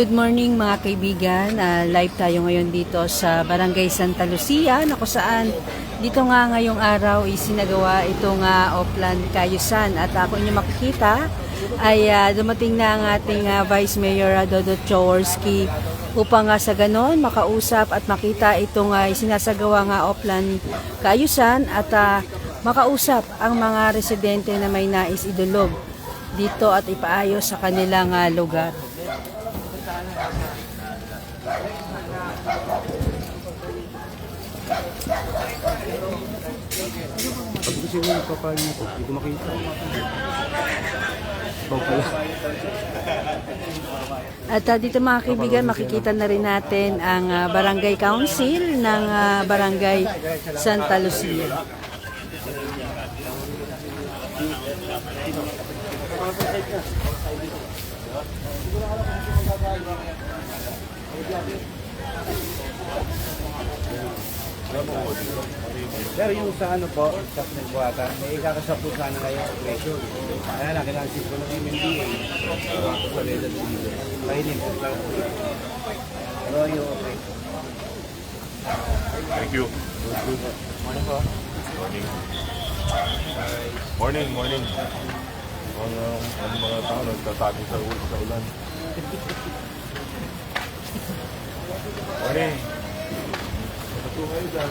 Good morning mga kaibigan. Ah, live tayo ngayon dito sa Barangay Santa Lucia na kung saan dito nga ngayong araw isinagawa itong uh, Oplan Kayusan at ako inyo makikita ay ah, dumating na ang ating ah, Vice Mayor ah, Dodot Jaworski upang nga sa ganon makausap at makita itong uh, isinasagawa nga Oplan Kayusan at ah, makausap ang mga residente na may nais idulog dito at ipaayos sa kanilang ah, lugar. Pag mo magpapahal mo ko, hindi ko makita. Ikaw pala. At ah, dito mga kaibigan, makikita na rin natin ang ah, Barangay Council ng ah, Barangay Santa Lucia. Pero yung sa ano po, sa pinagbuhatan, may ikakasap po sana ngayon operation. Kaya lang, kailangan sip ko ng MMDA. Kainin po lang po. Pero yung operation. Thank you. Ano po? Morning. Morning, morning. Ang, ang mga tao nagtatago sa ulan. Morning. Ito kayo dyan.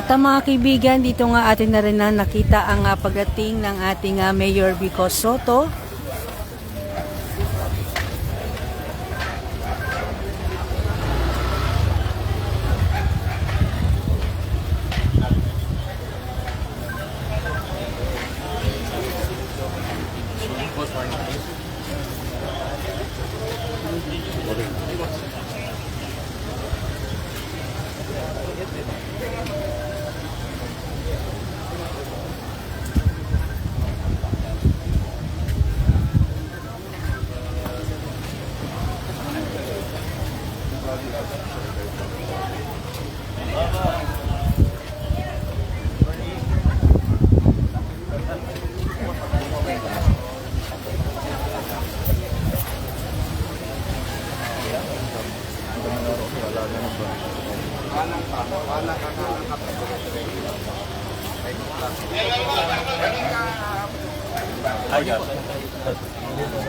At ang mga kaibigan, dito nga atin na rin na nakita ang ah, pagdating ng ating ah, Mayor Vico Soto.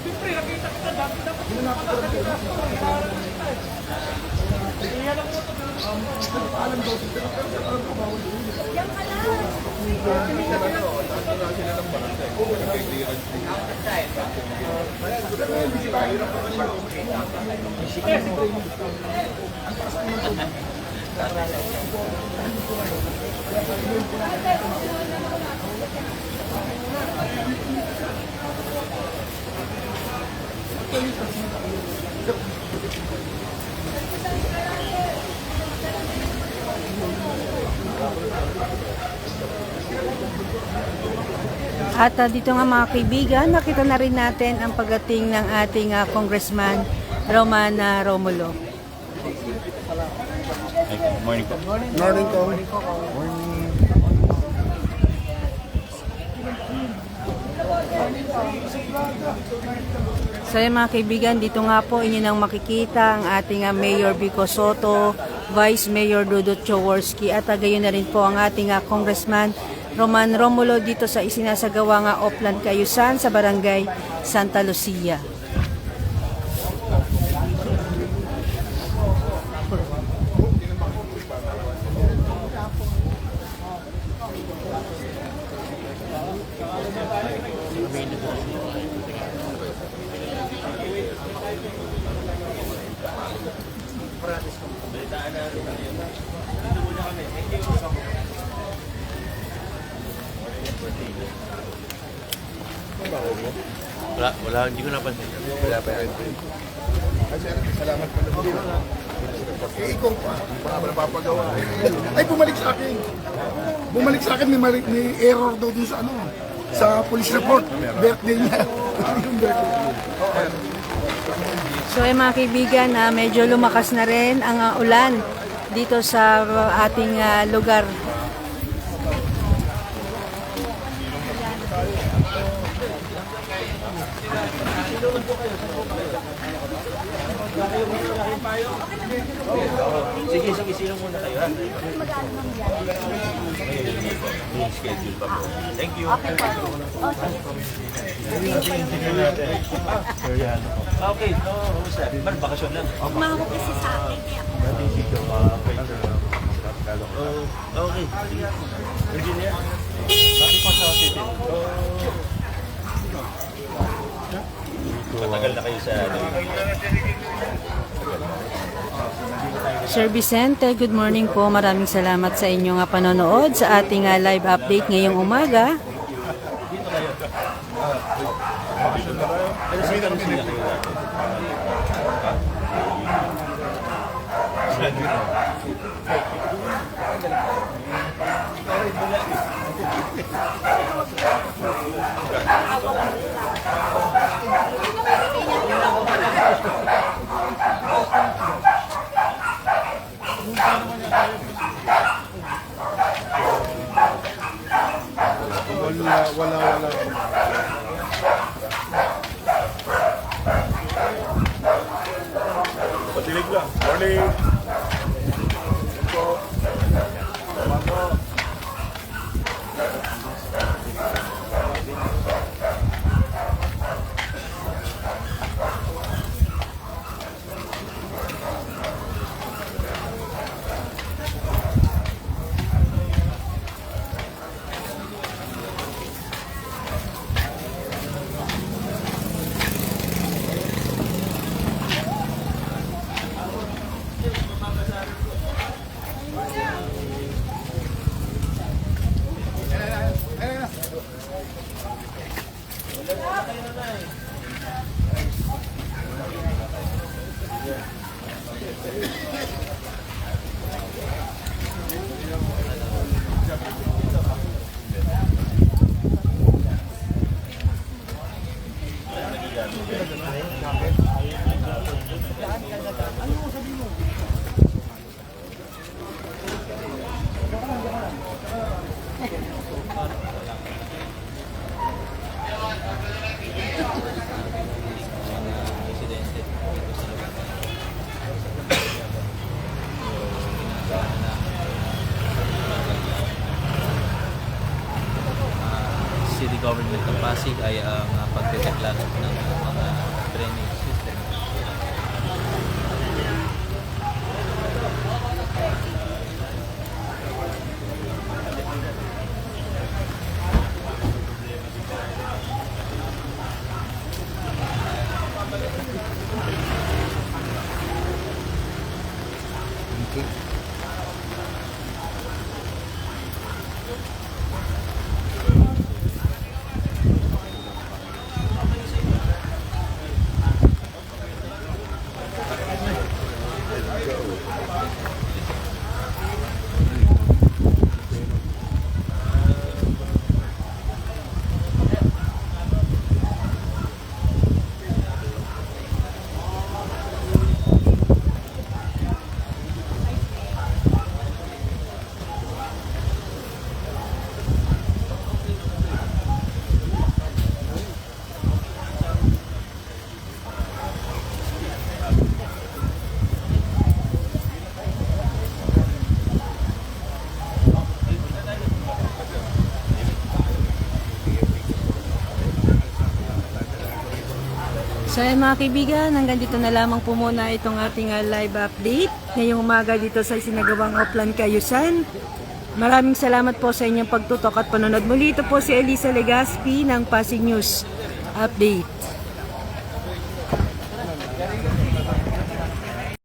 Siyempre, nakita kita dati dapat hindi na makakakita. Iyan ang motor na Alam daw. Yan pala. Tumingin ka lang. రాసిన number అంతే Thank you. At ah, dito nga mga kaibigan, nakita na rin natin ang pagdating ng ating ah, Congressman Romana Romulo. Good morning po. Morning ko. So yun mga kaibigan, dito nga po inyo nang makikita ang ating ah, Mayor Vico Soto, Vice Mayor Dudut Choworski at uh, gayon na rin po ang ating ah, Congressman Roman Romulo dito sa isinasagawa nga Oplan Cayusan sa Barangay Santa Lucia. Wala, wala, hindi ko napansin. Wala pa rin. Salamat po na Eh, ikaw pa. Pa naman napapagawa. Ay, bumalik sa akin. Bumalik sa akin, may, mali, may error daw dun sa ano, sa police report. Birthday niya. Yung birthday. So ay mga kaibigan, na medyo lumakas na rin ang ah, ulan dito sa ah, ating ah, lugar. Sige, sige, sino muna kayo ha? May schedule pa po. Thank you. Okay po. Okay, no? Bar, bakasyon lang. Umahok kasi sa akin. Kaya Oh, okay. Engineer? City? Matagal na kayo sa? Sir Vicente, good morning po. Maraming salamat sa inyong ah, panonood sa ating ah, live update ngayong umaga. Ano sino Pasig ay uh, pagdedeklaro ng mga drainage system. So ayan mga kaibigan, hanggang dito na lamang po muna itong ating ah, live update ngayong umaga dito sa sinagawang Oplan Kayusan. Maraming salamat po sa inyong pagtutok at panonood muli. Ito po si Elisa Legaspi ng Pasig News Update.